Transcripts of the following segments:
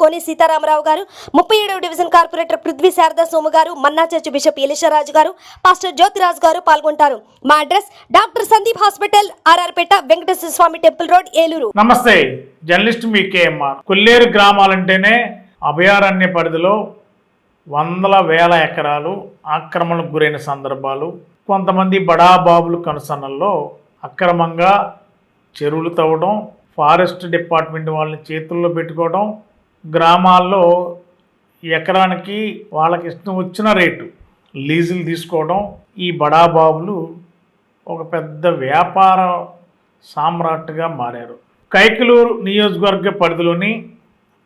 కోని సీతారామరావు గారు ముప్పై ఏడవ division corporator Prudhvi Sharada Somu garu Manna church bishop ఎలిషరాజు గారు పాస్టర్ జ్యోతిరాజు గారు పాల్గొంటారు. మా address doctor Sandeep hospital R R Peta Venkateswara Swamy temple road Eluru. Namaste journalist మీ KMR. కొల్లేరు గ్రామాలంటేనే అభయారణ్య పరిధిలో వందల వేల ఎకరాలు ఆక్రమణకు గురైన సందర్భాలు. కొంతమంది బడాబాబులు కనుసన్నల్లో అక్రమంగా చెరువులు తవ్వడం ఫారెస్ట్ డిపార్ట్మెంట్ వాళ్ళని చేతుల్లో పెట్టుకోవడం గ్రామాల్లో ఎకరానికి వాళ్ళకి ఇష్టం వచ్చిన రేటు లీజులు తీసుకోవడం ఈ బడాబాబులు ఒక పెద్ద వ్యాపార సామ్రాట్గా మారారు. కైకలూరు నియోజకవర్గ పరిధిలోని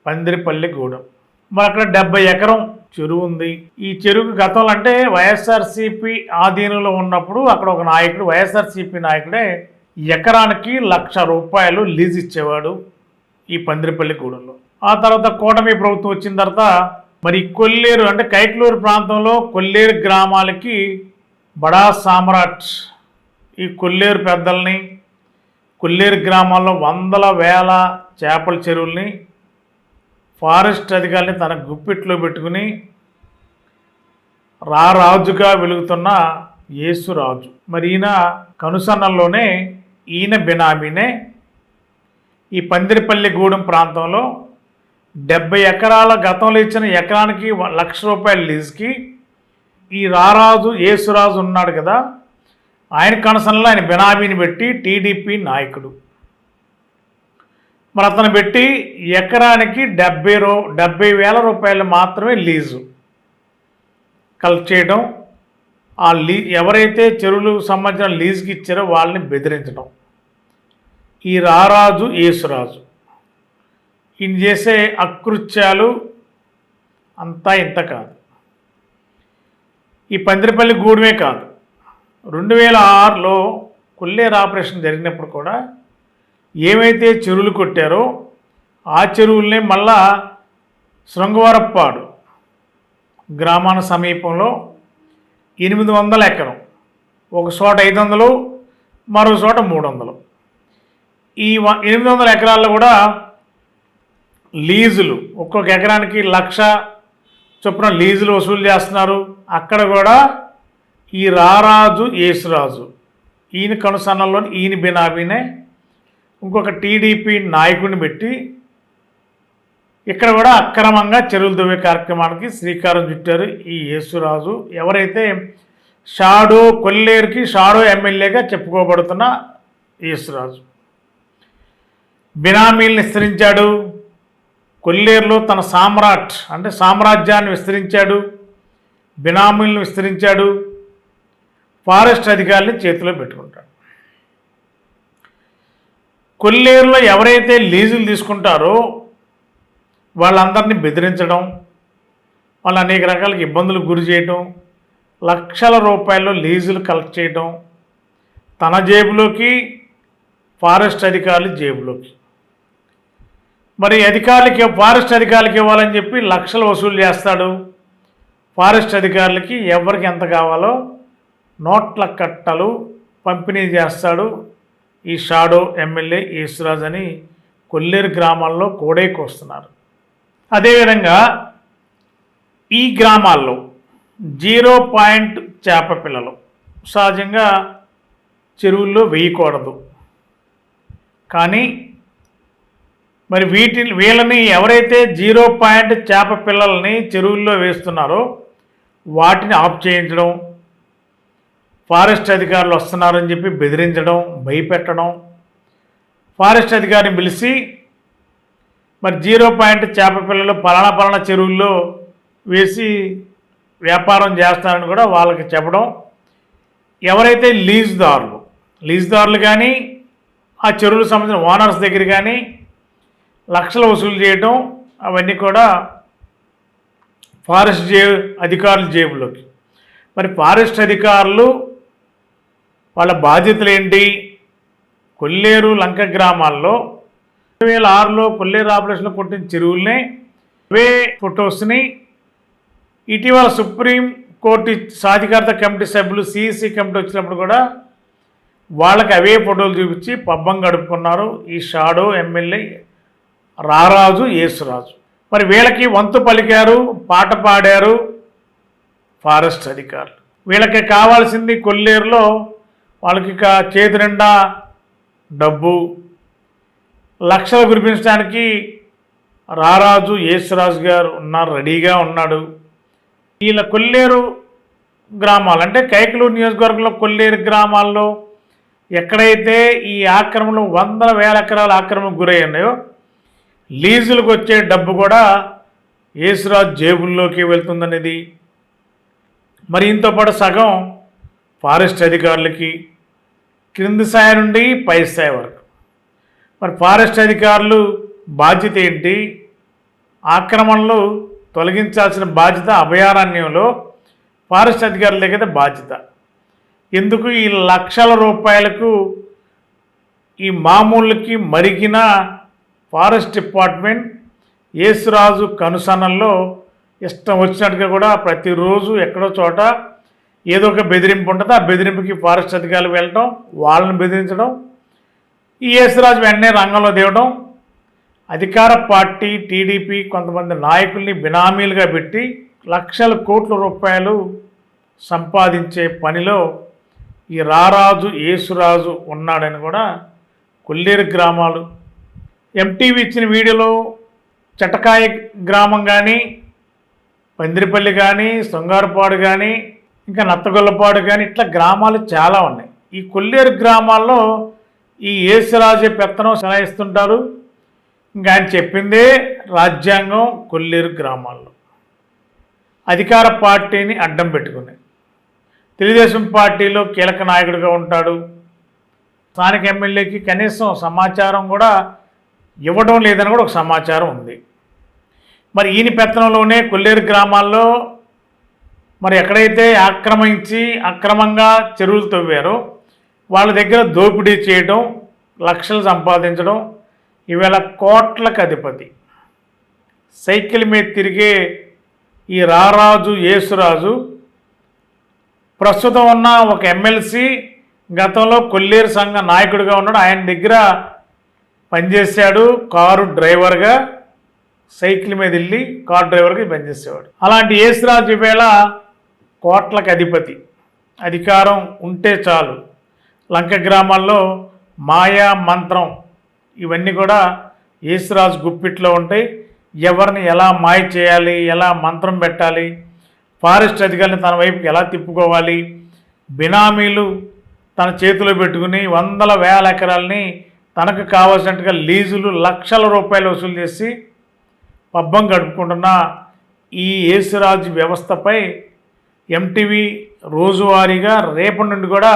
పందిరిపల్లి గూడెం. మరి అక్కడ డెబ్బై ఎకరం చెరువు ఉంది. ఈ చెరువు గతంలో అంటే వైఎస్ఆర్సీపీ ఆధీనంలో ఉన్నప్పుడు అక్కడ ఒక నాయకుడు వైఎస్ఆర్సీపీ నాయకుడే ఎకరానికి లక్ష రూపాయలు లీజ్ ఇచ్చేవాడు ఈ పందిరిపల్లి గూడెంలో. ఆ తర్వాత కూటమి ప్రభుత్వం వచ్చిన తర్వాత మరి కొల్లేరు అంటే కైట్లూరు ప్రాంతంలో కొల్లేరు గ్రామాలకి బడా సామ్రాట్ ఈ కొల్లేరు పెద్దల్ని కొల్లేరు గ్రామాల్లో వందల వేల చేపల చెరువుల్ని ఫారెస్ట్ అధికారిని తన గుప్పిట్లో పెట్టుకుని రారాజుగా వెలుగుతున్న యేసురాజు మరి ఈయన కనుసన్నల్లోనే ఈయన బినామీనే ఈ పందిరిపల్లిగూడెం ప్రాంతంలో డెబ్బై ఎకరాల గతంలో ఇచ్చిన ఎకరానికి లక్ష రూపాయల లీజుకి ఈ రారాజు యేసురాజు ఉన్నాడు కదా. ఆయన కనసనలో ఆయన బినామీని పెట్టి టీడీపీ నాయకుడు. మరి అతను పెట్టి ఎకరానికి డెబ్బై రూ డెబ్బై వేల రూపాయలు మాత్రమే లీజు. కలెక్ట్ చేయడం ఆ లీ ఎవరైతే చెరువులకు సంబంధించిన లీజుకి ఇచ్చారో వాళ్ళని బెదిరించడం. ఈ రారాజు యేసురాజు. ఈయన చేసే అకృత్యాలు అంతా ఇంత కాదు. ఈ పందిరిపల్లి గూడమే కాదు. రెండు వేల ఆరులో కొల్లేరు ఆపరేషన్ జరిగినప్పుడు కూడా ఏమైతే చెరువులు కొట్టారో ఆ చెరువులనే మళ్ళా శృంగవరప్పాడు గ్రామాన సమీపంలో ఎనిమిది వందల ఎకరం ఒక చోట ఐదు వందలు మరో చోట మూడు వందలు ఈ ఎనిమిది వందల ఎకరాల్లో కూడా లీజులు. ఒక్కొక్క ఎకరానికి లక్ష చొప్పున లీజులు వసూలు చేస్తున్నారు. అక్కడ కూడా ఈ రారాజు యేసురాజు. ఈయన కనుసన్నల్లో ఈయన బినాబీనే ఇంకొక టీడీపీ నాయకుడిని పెట్టి ఇక్కడ కూడా అక్రమంగా చెరువులు దువ్వే కార్యక్రమానికి శ్రీకారం చుట్టారు ఈ యేసురాజు. ఎవరైతే షాడో కొల్లేరుకి షాడో ఎమ్మెల్యేగా చెప్పుకోబడుతున్న యేసురాజు. బినామీలు విస్తరించాడు. కొల్లేరులో తన సామ్రాట్ అంటే సామ్రాజ్యాన్ని విస్తరించాడు బినామీలను విస్తరించాడు ఫారెస్ట్ అధికారిని చేతిలో పెట్టుకుంటాడు. కొల్లేరులో ఎవరైతే లీజులు తీసుకుంటారో వాళ్ళందరినీ బెదిరించడం వాళ్ళు అనేక రకాల ఇబ్బందులకు గురి చేయటం లక్షల రూపాయలు లీజులు కలెక్ట్ చేయటం తన జేబులోకి ఫారెస్ట్ అధికారులు జేబులోకి. మరి అధికారులకి ఫారెస్ట్ అధికారులకి ఇవ్వాలని చెప్పి లక్షలు వసూలు చేస్తాడు. ఫారెస్ట్ అధికారులకి ఎవరికి ఎంత కావాలో నోట్ల కట్టలు పంపిణీ చేస్తాడు ఈ షాడో ఎమ్మెల్యే యేసురాజ్ అని కొల్లేరు గ్రామాల్లో కోడేకి వస్తున్నారు. అదేవిధంగా ఈ గ్రామాల్లో జీరో పాయింట్ చేప పిల్లలు సహజంగా చెరువుల్లో వేయకూడదు. కానీ మరి వీటిని వీళ్ళని ఎవరైతే జీరో పాయింట్ చేప పిల్లల్ని చెరువుల్లో వేస్తున్నారో వాటిని ఆఫ్ చేయించడం ఫారెస్ట్ అధికారులు వస్తున్నారని చెప్పి బెదిరించడం భయపెట్టడం ఫారెస్ట్ అధికారిని పిలిచి మరి జీరో పాయింట్ చేప పిల్లలు పలానా పలానా చెరువుల్లో వేసి వ్యాపారం చేస్తారని కూడా వాళ్ళకి చెప్పడం. ఎవరైతే లీజుదారులు లీజుదారులు కానీ ఆ చెరువులకు సంబంధించిన ఓనర్స్ దగ్గర కానీ లక్షలు వసూలు చేయటం అవన్నీ కూడా ఫారెస్ట్ జే అధికారుల జేబులోకి. మరి ఫారెస్ట్ అధికారులు వాళ్ళ బాధ్యతలు ఏంటి కొల్లేరు లంక గ్రామాల్లో రెండు వేల ఆరులో కొల్లేరు ఆపరేషన్లో కొట్టిన చెరువుల్ని అవే ఫొటోస్ని ఇటీవల సుప్రీం కోర్టు సాధికారత కమిటీ సభ్యులు సిఇసి కమిటీ వచ్చినప్పుడు కూడా వాళ్ళకి అవే ఫోటోలు చూపించి పబ్బం గడుపుకున్నారు. ఈ షాడో ఎమ్మెల్యే రారాజు యేసురాజు. మరి వీళ్ళకి వంతు పలికారు పాట పాడారు ఫారెస్ట్ అధికారులు. వీళ్ళకి కావాల్సింది కొల్లేరులో వాళ్ళకి చేతి నిండా డబ్బు. లక్షలు కురిపించడానికి రారాజు యేసురాజు గారు ఉన్నారు రెడీగా ఉన్నాడు. వీళ్ళ కొల్లేరు గ్రామాలు అంటే కైకలూరు నియోజకవర్గంలో కొల్లేరు గ్రామాల్లో ఎక్కడైతే ఈ ఆక్రమణలు వందల వేల ఎకరాల ఆక్రమణకు గురయ్యాయో లీజులకు వచ్చే డబ్బు కూడా యేసురాజు జేబుల్లోకి వెళ్తుందనేది. మరి ఇంతో పాటు సగం ఫారెస్ట్ అధికారులకి క్రింది స్థాయి నుండి పై స్థాయి వరకు. మరి ఫారెస్ట్ అధికారులు బాధ్యత ఏంటి? ఆక్రమణలు తొలగించాల్సిన బాధ్యత అభయారణ్యంలో ఫారెస్ట్ అధికారుల దగ్గర బాధ్యత. ఎందుకు ఈ లక్షల రూపాయలకు ఈ మామూలుకి మరిగిన ఫారెస్ట్ డిపార్ట్మెంట్ యేసురాజు కనుసనల్లో ఇష్టం వచ్చినట్టుగా కూడా ప్రతిరోజు ఎక్కడో చోట ఏదో ఒక బెదిరింపు ఉంటుంది. ఆ బెదిరింపుకి ఫారెస్ట్ అధికారులు వెళ్ళటం వాళ్ళని బెదిరించడం ఈ యేసురాజు వెంటనే రంగంలో దిగడం అధికార పార్టీ టీడీపీ కొంతమంది నాయకుల్ని బినామీలుగా పెట్టి లక్షల కోట్ల రూపాయలు సంపాదించే పనిలో ఈ రారాజు యేసురాజు ఉన్నాడని కూడా కొల్లేరు గ్రామాలు ఎంటీవీ ఇచ్చిన వీడియోలో చటకాయ గ్రామం కానీ పందిరిపల్లి కానీ శృంగారపాడు కానీ ఇంకా నత్తగొల్లపాడు కానీ ఇట్లా గ్రామాలు చాలా ఉన్నాయి. ఈ కొల్లేరు గ్రామాల్లో ఈ యేసురాజే పెత్తనం సలాయిస్తుంటారు ఇంకా ఆయన చెప్పిందే రాజ్యాంగం కొల్లేరు గ్రామాల్లో. అధికార పార్టీని అడ్డం పెట్టుకుని తెలుగుదేశం పార్టీలో కీలక నాయకుడిగా ఉంటాడు. స్థానిక ఎమ్మెల్యేకి కనీసం సమాచారం కూడా ఇవ్వడం లేదని కూడా ఒక సమాచారం ఉంది. మరి ఈయన పెత్తనంలోనే కొల్లేరు గ్రామాల్లో మరి ఎక్కడైతే ఆక్రమించి అక్రమంగా చెరువులు తవ్వారో వాళ్ళ దగ్గర దోపిడీ చేయడం లక్షలు సంపాదించడం ఈవేళ కోట్లకు అధిపతి. సైకిల్ మీద తిరిగే ఈ రారాజు యేసురాజు ప్రస్తుతం ఉన్న ఒక ఎమ్మెల్సీ గతంలో కొల్లేరు సంఘ నాయకుడిగా ఉన్నాడు. ఆయన దగ్గర పనిచేశాడు కారు డ్రైవర్గా సైకిల్ మీద వెళ్ళి కార్ డ్రైవర్గా పనిచేసేవాడు. అలాంటి యేసురాజు వేళ కోట్లకు అధిపతి. అధికారం ఉంటే చాలు. లంక గ్రామాల్లో మాయా మంత్రం ఇవన్నీ కూడా యేసురాజు గుప్పిట్లో ఉంటాయి. ఎవరిని ఎలా మాయ చేయాలి ఎలా మంత్రం పెట్టాలి ఫారెస్ట్ అధికారిని తన వైపుకి ఎలా తిప్పుకోవాలి బినామీలు తన చేతిలో పెట్టుకుని వందల వేల ఎకరాలని తనకు కావాల్సినట్టుగా లీజులు లక్షల రూపాయలు వసూలు చేసి పబ్బం గడుపుకుంటున్న ఈ యేసురాజు వ్యవస్థపై ఎంటీవీ రోజువారీగా రేపటి నుండి కూడా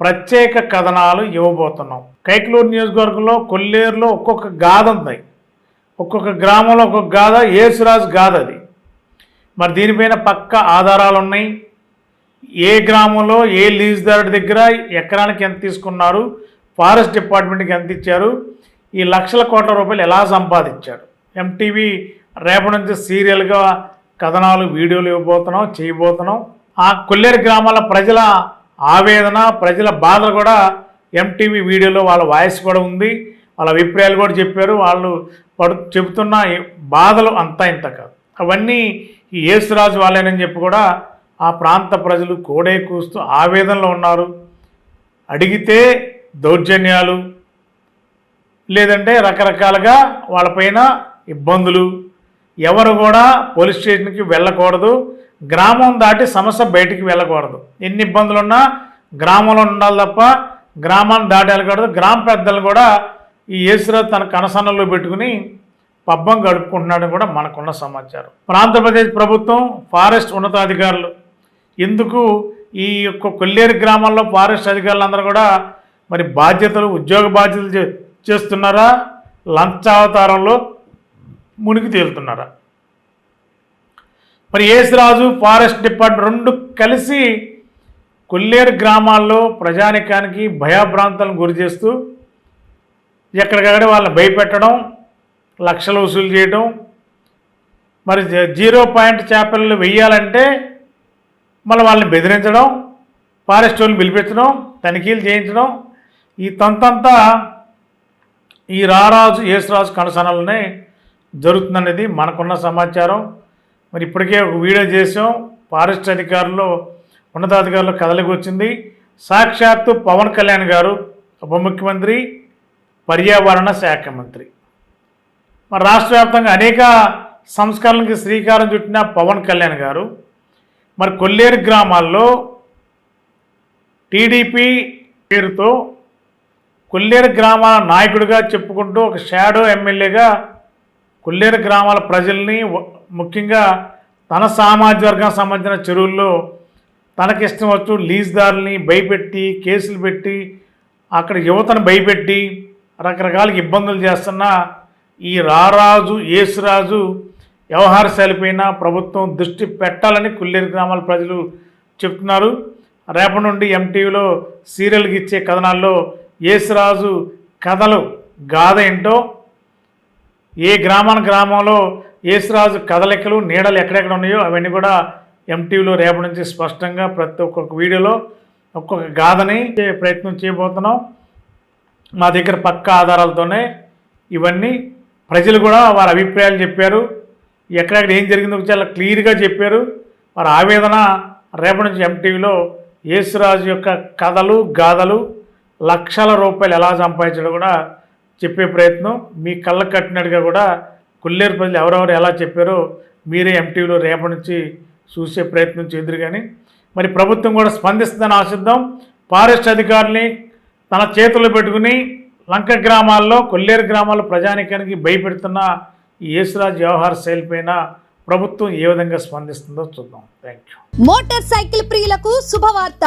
ప్రత్యేక కథనాలు ఇవ్వబోతున్నాం. కైకలూరు నియోజకవర్గంలో కొల్లేరులో ఒక్కొక్క గాథ ఉంది. ఒక్కొక్క గ్రామంలో ఒక్కొక్క గాథ యేసురాజు గాథ అది. మరి దీనిపైన పక్క ఆధారాలు ఉన్నాయి. ఏ గ్రామంలో ఏ లీజుదారుడి దగ్గర ఎకరానికి ఎంత తీసుకున్నారు ఫారెస్ట్ డిపార్ట్మెంట్కి ఎంత ఇచ్చారు? ఈ లక్షల కోట్ల రూపాయలు ఎలా సంపాదించారు? ఎంటీవీ రేపటి నుంచి సీరియల్గా కథనాలు వీడియోలు ఇవ్వబోతున్నాం చేయబోతున్నాం. ఆ కొల్లేరు గ్రామాల ప్రజల ఆవేదన ప్రజల బాధలు కూడా ఎంటీవీ వీడియోలో వాళ్ళ వాయిస్ కూడా ఉంది. వాళ్ళ అభిప్రాయాలు కూడా చెప్పారు. వాళ్ళు పడు చెబుతున్న బాధలు అంతా ఇంత కాదు. అవన్నీ ఈ యేసురాజు వాళ్ళేనని చెప్పి కూడా ఆ ప్రాంత ప్రజలు కోడే కూస్తూ ఆవేదనలో ఉన్నారు. అడిగితే దౌర్జన్యాలు లేదంటే రకరకాలుగా వాళ్ళపైన ఇబ్బందులు. ఎవరు కూడా పోలీస్ స్టేషన్కి వెళ్ళకూడదు. గ్రామం దాటి సమస్య బయటికి వెళ్ళకూడదు. ఎన్ని ఇబ్బందులున్నా గ్రామంలో ఉండాలి తప్ప గ్రామాన్ని దాటి వెళ్ళకూడదు. గ్రామ పెద్దలు కూడా ఈ యేసురాజు తన కనసన్నలో పెట్టుకుని పబ్బం గడుపుకుంటున్నాడని కూడా మనకున్న సమాచారం. ఆంధ్రప్రదేశ్ ప్రభుత్వం ఫారెస్ట్ ఉన్నతాధికారులు ఎందుకు ఈ యొక్క కొల్లేరు గ్రామాల్లో ఫారెస్ట్ అధికారులందరూ కూడా మరి బాధ్యతలు ఉద్యోగ బాధ్యతలు చే- చేస్తున్నారా? లంచావతారంలో మునిగి తేలుతున్నారా? మరి ఏసురాజు ఫారెస్ట్ డిపార్ట్మెంట్ రెండు కలిసి కొల్లేరు గ్రామాల్లో ప్రజానికానికి భయాభ్రాంతాలను గురి చేస్తూ ఎక్కడికక్కడ వాళ్ళని భయపెట్టడం లక్షలు వసూలు చేయడం మరి జీరో పాయింట్ చేపలు వెయ్యాలంటే మళ్ళీ వాళ్ళని బెదిరించడం ఫారెస్ట్ వాళ్ళని పిలిపించడం తనిఖీలు చేయించడం ఈ తంతంతా ఈ రారాజు యేసురాజు కనసనలనే జరుగుతుందనేది మనకున్న సమాచారం. మరి ఇప్పటికే ఒక వీడియో చేసాం ఫారెస్ట్ అధికారులు ఉన్నతాధికారులు కదలికి వచ్చింది. సాక్షాత్తు పవన్ కళ్యాణ్ గారు ఉప ముఖ్యమంత్రి పర్యావరణ శాఖ మంత్రి. మరి రాష్ట్ర వ్యాప్తంగా అనేక సంస్కరణలకు శ్రీకారం చుట్టిన పవన్ కళ్యాణ్ గారు మరి కొల్లేరు గ్రామాల్లో టీడీపీ పేరుతో కొల్లేరు గ్రామాల నాయకుడిగా చెప్పుకుంటూ ఒక షాడో ఎమ్మెల్యేగా కొల్లేరు గ్రామాల ప్రజల్ని ముఖ్యంగా తన సామాజిక వర్గానికి సంబంధించిన చెరువుల్లో తనకిష్టం వచ్చు లీజ్దారుల్ని భయపెట్టి కేసులు పెట్టి అక్కడ యువతను భయపెట్టి రకరకాల ఇబ్బందులు చేస్తున్న ఈ రారాజు యేసురాజు వ్యవహారశాలిపైన ప్రభుత్వం దృష్టి పెట్టాలని కొల్లేరు గ్రామాల ప్రజలు చెప్తున్నారు. రేపటి నుండి ఎంటీవీలో సీరియల్కి ఇచ్చే కథనాల్లో యేసురాజు కథలు గాథ ఏంటో ఏ గ్రామాన గ్రామంలో యేసురాజు కథలెక్కలు నీడలు ఎక్కడెక్కడ ఉన్నాయో అవన్నీ కూడా ఎంటీవీలో రేపటి నుంచి స్పష్టంగా ప్రతి ఒక్కొక్క వీడియోలో ఒక్కొక్క గాథని ప్రయత్నం చేయబోతున్నాం. మా దగ్గర పక్క ఆధారాలతోనే ఇవన్నీ ప్రజలు కూడా వారి అభిప్రాయాలు చెప్పారు. ఎక్కడెక్కడ ఏం జరిగిందో చాలా క్లియర్గా చెప్పారు. వారి ఆవేదన రేపటి నుంచి ఎంటీవీలో యేసురాజు యొక్క కథలు గాథలు లక్షల రూపాయలు ఎలా సంపాదించడం కూడా చెప్పే ప్రయత్నం. మీ కళ్ళ కట్టినట్టుగా కూడా కొల్లేరు ప్రజలు ఎవరెవరు ఎలా చెప్పారో మీరే ఎంటీవీలో రేపటి నుంచి చూసే ప్రయత్నం చేద్దరు కానీ. మరి ప్రభుత్వం కూడా స్పందిస్తుందని ఆశిద్దాం. ఫారెస్ట్ అధికారుల్ని తన చేతుల్లో పెట్టుకుని లంక గ్రామాల్లో కొల్లేరు గ్రామాల్లో ప్రజానికానికి భయపెడుతున్న ఈ యేసురాజ్ వ్యవహార శైలిపైన ప్రభుత్వం ఏ విధంగా స్పందిస్తుందో చూద్దాం. థ్యాంక్ యూ మోటార్ సైకిల్ ప్రియులకు శుభవార్త.